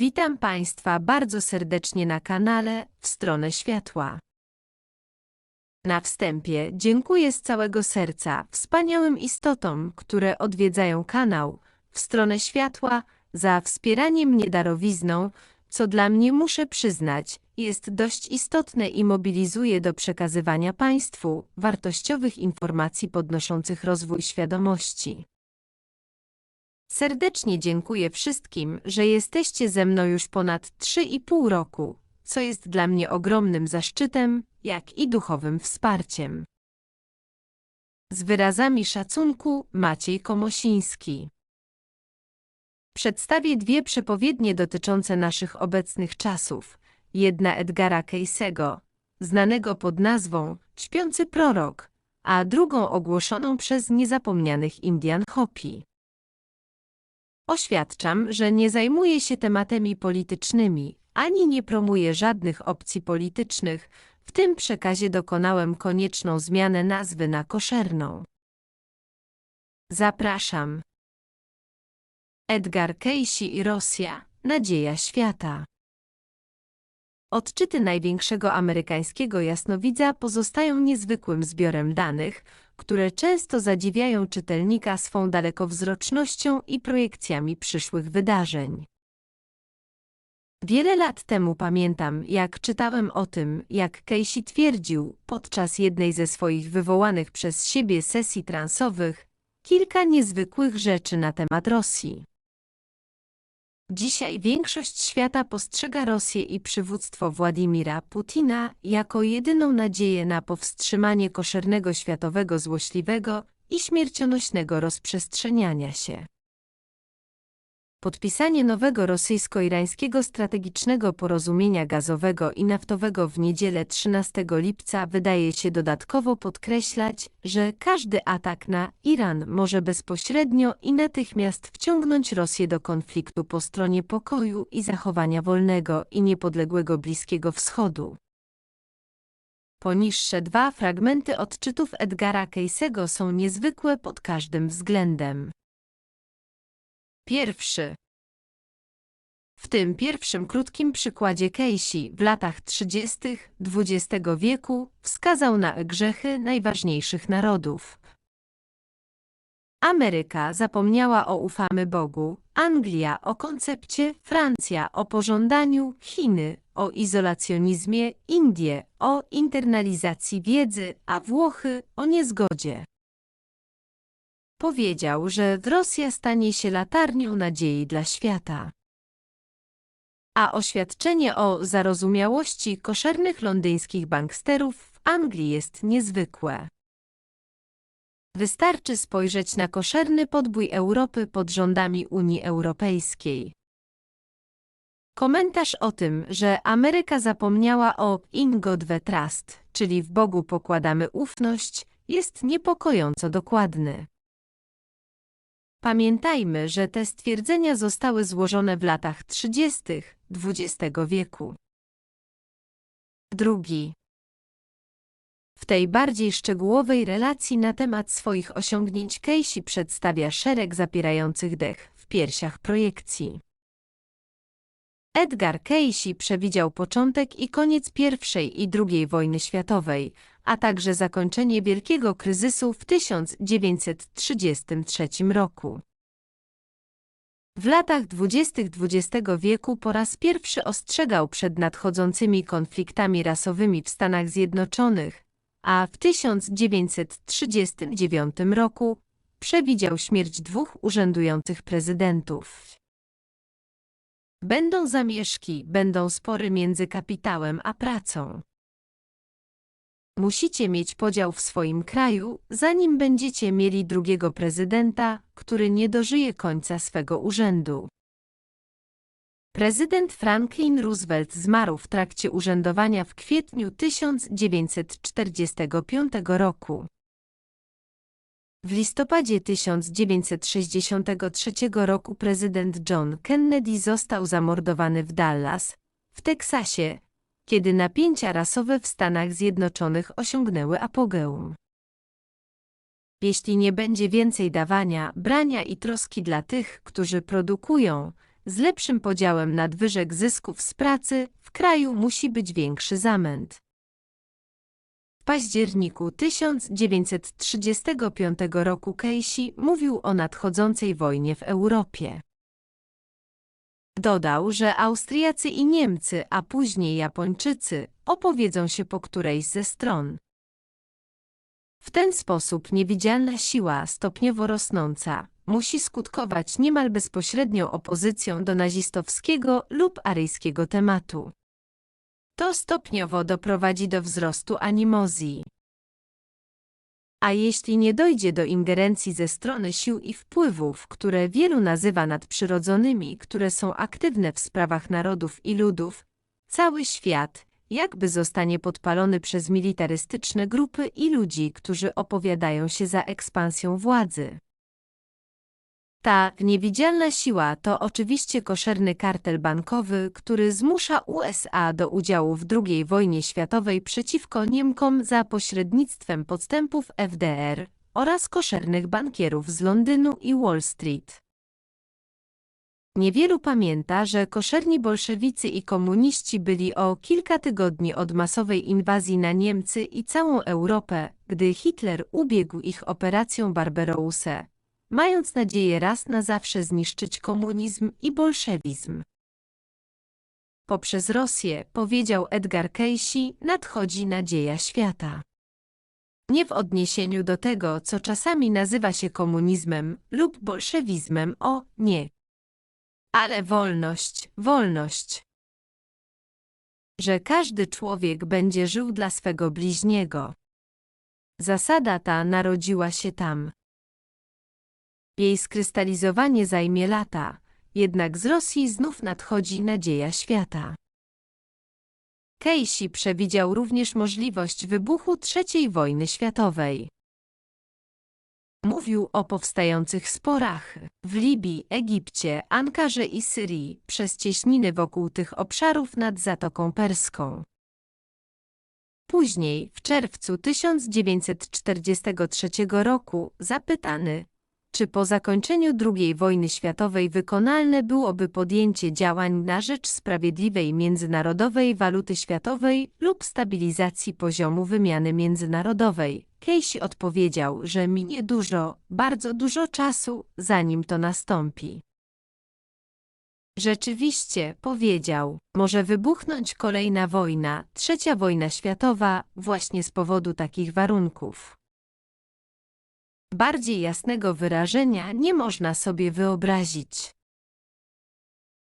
Witam Państwa bardzo serdecznie na kanale W stronę światła. Na wstępie dziękuję z całego serca wspaniałym istotom, które odwiedzają kanał W stronę światła za wspieranie mnie darowizną, co dla mnie muszę przyznać, jest dość istotne i mobilizuje do przekazywania Państwu wartościowych informacji podnoszących rozwój świadomości. Serdecznie dziękuję wszystkim, że jesteście ze mną już ponad 3,5 roku, co jest dla mnie ogromnym zaszczytem, jak i duchowym wsparciem. Z wyrazami szacunku Maciej Komosiński. Przedstawię dwie przepowiednie dotyczące naszych obecnych czasów. Jedna Edgara Casey'ego, znanego pod nazwą Śpiący prorok, a drugą ogłoszoną przez niezapomnianych Indian Hopi. Oświadczam, że nie zajmuję się tematami politycznymi, ani nie promuję żadnych opcji politycznych. W tym przekazie dokonałem konieczną zmianę nazwy na koszerną. Zapraszam. Edgar Cayce i Rosja. Nadzieja świata. Odczyty największego amerykańskiego jasnowidza pozostają niezwykłym zbiorem danych, które często zadziwiają czytelnika swą dalekowzrocznością i projekcjami przyszłych wydarzeń. Wiele lat temu pamiętam, jak czytałem o tym, jak Casey twierdził podczas jednej ze swoich wywołanych przez siebie sesji transowych kilka niezwykłych rzeczy na temat Rosji. Dzisiaj większość świata postrzega Rosję i przywództwo Władimira Putina jako jedyną nadzieję na powstrzymanie koszernego światowego złośliwego i śmiercionośnego rozprzestrzeniania się. Podpisanie nowego rosyjsko-irańskiego strategicznego porozumienia gazowego i naftowego w niedzielę 13 lipca wydaje się dodatkowo podkreślać, że każdy atak na Iran może bezpośrednio i natychmiast wciągnąć Rosję do konfliktu po stronie pokoju i zachowania wolnego i niepodległego Bliskiego Wschodu. Poniższe dwa fragmenty odczytów Edgara Casey'ego są niezwykłe pod każdym względem. Pierwszy. W tym pierwszym krótkim przykładzie Casey w latach 30. XX wieku wskazał na grzechy najważniejszych narodów. Ameryka zapomniała o ufamy Bogu, Anglia o koncepcie, Francja o pożądaniu, Chiny o izolacjonizmie, Indie o internalizacji wiedzy, a Włochy o niezgodzie. Powiedział, że Rosja stanie się latarnią nadziei dla świata. A oświadczenie o zarozumiałości koszernych londyńskich banksterów w Anglii jest niezwykłe. Wystarczy spojrzeć na koszerny podbój Europy pod rządami Unii Europejskiej. Komentarz o tym, że Ameryka zapomniała o In God we Trust, czyli w Bogu pokładamy ufność, jest niepokojąco dokładny. Pamiętajmy, że te stwierdzenia zostały złożone w latach 30. XX wieku. Drugi. W tej bardziej szczegółowej relacji na temat swoich osiągnięć Casey przedstawia szereg zapierających dech w piersiach projekcji. Edgar Casey przewidział początek i koniec I i II wojny światowej, a także zakończenie wielkiego kryzysu w 1933 roku. W latach dwudziestych XX wieku po raz pierwszy ostrzegał przed nadchodzącymi konfliktami rasowymi w Stanach Zjednoczonych, a w 1939 roku przewidział śmierć dwóch urzędujących prezydentów. Będą zamieszki, będą spory między kapitałem a pracą. Musicie mieć podział w swoim kraju, zanim będziecie mieli drugiego prezydenta, który nie dożyje końca swego urzędu. Prezydent Franklin Roosevelt zmarł w trakcie urzędowania w kwietniu 1945 roku. W listopadzie 1963 roku prezydent John Kennedy został zamordowany w Dallas, w Teksasie, kiedy napięcia rasowe w Stanach Zjednoczonych osiągnęły apogeum. Jeśli nie będzie więcej dawania, brania i troski dla tych, którzy produkują, z lepszym podziałem nadwyżek zysków z pracy w kraju musi być większy zamęt. W październiku 1935 roku Casey mówił o nadchodzącej wojnie w Europie. Dodał, że Austriacy i Niemcy, a później Japończycy opowiedzą się po którejś ze stron. W ten sposób niewidzialna siła, stopniowo rosnąca, musi skutkować niemal bezpośrednią opozycją do nazistowskiego lub aryjskiego tematu. To stopniowo doprowadzi do wzrostu animozji. A jeśli nie dojdzie do ingerencji ze strony sił i wpływów, które wielu nazywa nadprzyrodzonymi, które są aktywne w sprawach narodów i ludów, cały świat jakby zostanie podpalony przez militarystyczne grupy i ludzi, którzy opowiadają się za ekspansją władzy. Ta niewidzialna siła to oczywiście koszerny kartel bankowy, który zmusza USA do udziału w II wojnie światowej przeciwko Niemkom za pośrednictwem podstępów FDR oraz koszernych bankierów z Londynu i Wall Street. Niewielu pamięta, że koszerni bolszewicy i komuniści byli o kilka tygodni od masowej inwazji na Niemcy i całą Europę, gdy Hitler ubiegł ich operacją Barbarosse, mając nadzieję raz na zawsze zniszczyć komunizm i bolszewizm. Poprzez Rosję, powiedział Edgar Cayce, nadchodzi nadzieja świata. Nie w odniesieniu do tego, co czasami nazywa się komunizmem lub bolszewizmem, o nie. Ale wolność, wolność. Że każdy człowiek będzie żył dla swego bliźniego. Zasada ta narodziła się tam. Jej skrystalizowanie zajmie lata, jednak z Rosji znów nadchodzi nadzieja świata. Casey przewidział również możliwość wybuchu III wojny światowej. Mówił o powstających sporach w Libii, Egipcie, Ankarze i Syrii przez cieśniny wokół tych obszarów nad Zatoką Perską. Później, w czerwcu 1943 roku, zapytany, czy po zakończeniu II wojny światowej wykonalne byłoby podjęcie działań na rzecz sprawiedliwej międzynarodowej waluty światowej lub stabilizacji poziomu wymiany międzynarodowej, Casey odpowiedział, że minie dużo, bardzo dużo czasu, zanim to nastąpi. Rzeczywiście, powiedział, może wybuchnąć kolejna wojna, trzecia wojna światowa, właśnie z powodu takich warunków. Bardziej jasnego wyrażenia nie można sobie wyobrazić.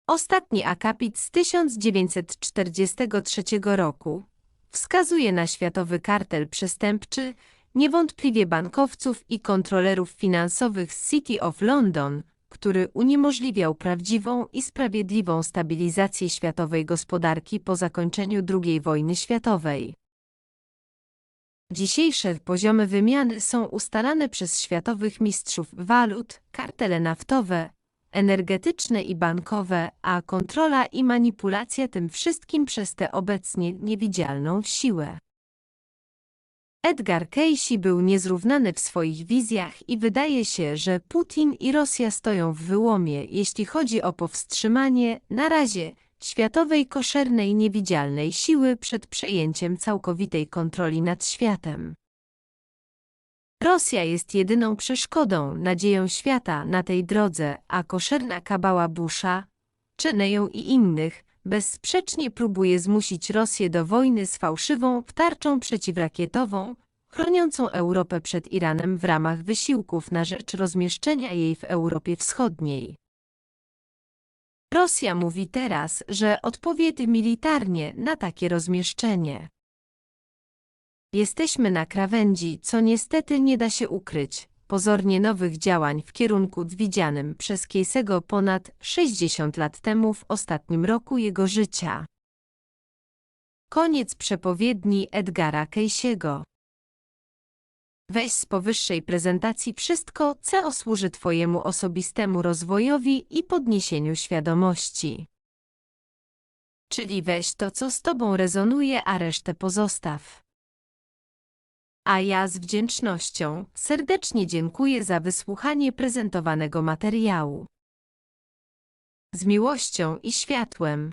Ostatni akapit z 1943 roku wskazuje na światowy kartel przestępczy, niewątpliwie bankowców i kontrolerów finansowych z City of London, który uniemożliwiał prawdziwą i sprawiedliwą stabilizację światowej gospodarki po zakończeniu II wojny światowej. Dzisiejsze poziomy wymiany są ustalane przez światowych mistrzów walut, kartele naftowe, energetyczne i bankowe, a kontrola i manipulacja tym wszystkim przez tę obecnie niewidzialną siłę. Edgar Cayce był niezrównany w swoich wizjach i wydaje się, że Putin i Rosja stoją w wyłomie, jeśli chodzi o powstrzymanie, na razie, światowej koszernej niewidzialnej siły przed przejęciem całkowitej kontroli nad światem. Rosja jest jedyną przeszkodą, nadzieją świata na tej drodze, a koszerna kabała Busha, Czeneją i innych bezsprzecznie próbuje zmusić Rosję do wojny z fałszywą tarczą przeciwrakietową, chroniącą Europę przed Iranem w ramach wysiłków na rzecz rozmieszczenia jej w Europie Wschodniej. Rosja mówi teraz, że odpowie militarnie na takie rozmieszczenie. Jesteśmy na krawędzi, co niestety nie da się ukryć, pozornie nowych działań w kierunku widzianym przez Casey'ego ponad 60 lat temu w ostatnim roku jego życia. Koniec przepowiedni Edgara Casey'ego. Weź z powyższej prezentacji wszystko, co służy Twojemu osobistemu rozwojowi i podniesieniu świadomości. Czyli weź to, co z Tobą rezonuje, a resztę pozostaw. A ja z wdzięcznością serdecznie dziękuję za wysłuchanie prezentowanego materiału. z miłością i światłem.